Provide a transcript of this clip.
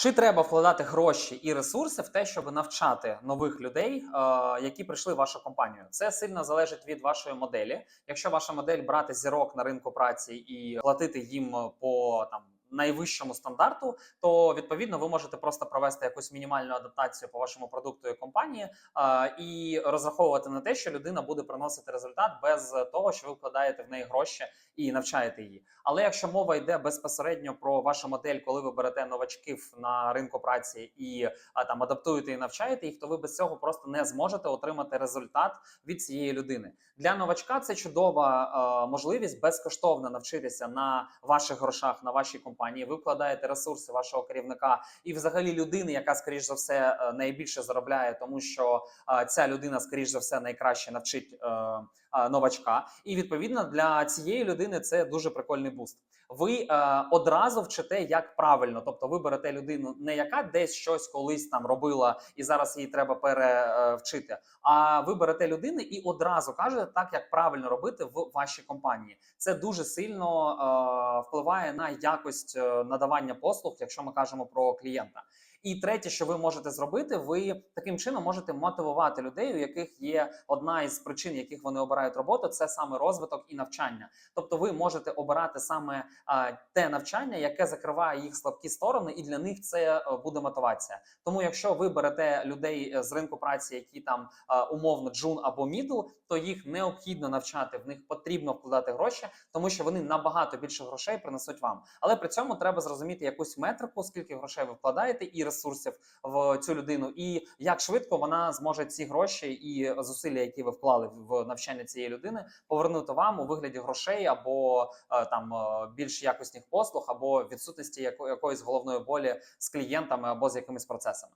Чи треба вкладати гроші і ресурси в те, щоб навчати нових людей, е, які прийшли в вашу компанію? Це сильно залежить від вашої моделі. Якщо ваша модель брати зірок на ринку праці і платити їм по там. Найвищому стандарту, то відповідно ви можете просто провести якусь мінімальну адаптацію по вашому продукту і компанії а, і розраховувати на те, що людина буде приносити результат без того, що ви вкладаєте в неї гроші і навчаєте її. Але якщо мова йде безпосередньо про вашу модель, коли ви берете новачків на ринку праці і а, там адаптуєте і навчаєте їх, то ви без цього просто не зможете отримати результат від цієї людини. Для новачка це чудова е, можливість безкоштовно навчитися на ваших грошах, на вашій компанії. Ви вкладаєте ресурси вашого керівника і, взагалі, людини, яка скоріш за все е, найбільше заробляє, тому що е, ця людина, скоріш за все, найкраще навчить е, новачка. І відповідно для цієї людини це дуже прикольний буст. Ви одразу вчите, як правильно, тобто ви берете людину, не яка десь щось колись там робила, і зараз її треба перевчити. А ви берете людину і одразу кажете так, як правильно робити в вашій компанії. Це дуже сильно впливає на якість е, надавання послуг, якщо ми кажемо про клієнта. І третє, що ви можете зробити, ви таким чином можете мотивувати людей, у яких є одна із причин, яких вони обирають роботу, це саме розвиток і навчання. Тобто, ви можете обирати саме а, те навчання, яке закриває їх слабкі сторони, і для них це е, буде мотивація. Тому, якщо ви берете людей е, з ринку праці, які там а, умовно джун або мідл, то їх необхідно навчати, в них потрібно вкладати гроші, тому що вони набагато більше грошей принесуть вам. Але при цьому треба зрозуміти якусь метрику, скільки грошей ви вкладаєте, і ресурсів в цю людину, і як швидко вона зможе ці гроші і зусилля, які ви вклали в навчання цієї людини, повернути вам у вигляді грошей або е, там е, більш якісних послуг, або відсутності яко- якоїсь головної болі з клієнтами або з якимись процесами.